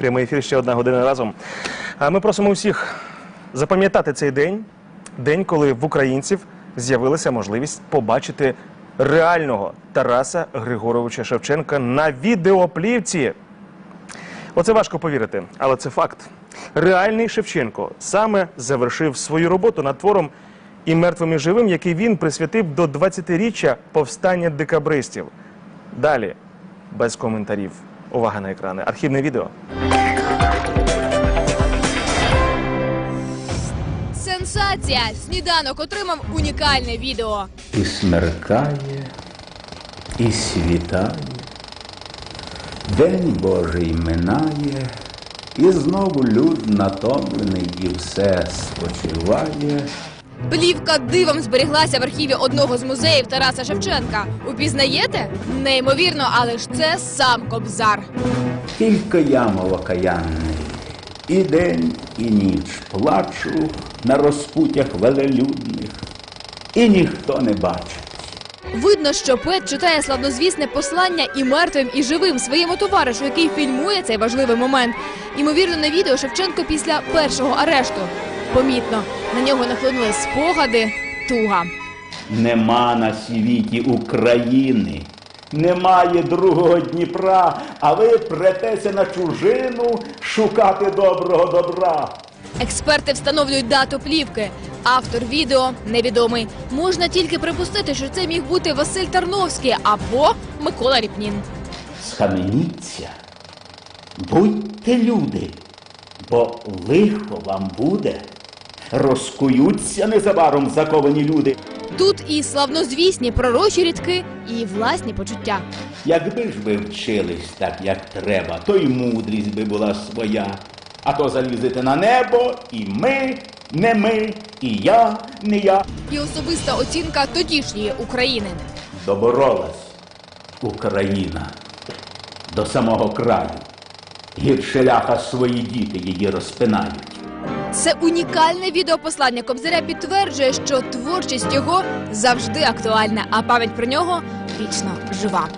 Прямий ефір ще одна година разом. Ми просимо усіх запам'ятати цей день, день, коли в українців з'явилася можливість побачити реального Тараса Григоровича Шевченка на відеоплівці. Оце важко повірити, але це факт. Реальний Шевченко саме завершив свою роботу над твором і мертвим і живим, який він присвятив до 20-річчя повстання декабристів. Далі без коментарів. Увага на екрани. Архівне відео. Сенсація! Сніданок отримав унікальне відео. І смеркає, і світає, День Божий минає, і знову люд натомлений, і все спочиває. Плівка дивом зберіглася в архіві одного з музеїв Тараса Шевченка. Упізнаєте? Неймовірно, але ж це сам Кобзар. Тільки я, молокаянний, і день, і ніч плачу на розпутях велелюдних, і ніхто не бачить. Видно, що поет читає славнозвісне послання і мертвим, і живим своєму товаришу, який фільмує цей важливий момент. Ймовірно, на відео Шевченко після першого арешту. Помітно, на нього нахлинули спогади, туга. Нема на світі України, немає другого Дніпра, а ви претеся на чужину шукати доброго добра. Експерти встановлюють дату плівки. Автор відео невідомий. Можна тільки припустити, що це міг бути Василь Тарновський або Микола Ріпнін. Схаменіться, будьте люди, бо лихо вам буде. Розкуються незабаром заковані люди. Тут і славнозвісні пророчі рідки, і власні почуття. Якби ж ви вчились так, як треба, то й мудрість би була своя. А то залізете на небо, і ми, не ми, і я, не я. І особиста оцінка тодішньої України. Доборолась Україна до самого краю. Гірше ляха свої діти її розпинають. Це унікальне відеопослання Кобзаря підтверджує, що творчість його завжди актуальна, а пам'ять про нього вічно жива.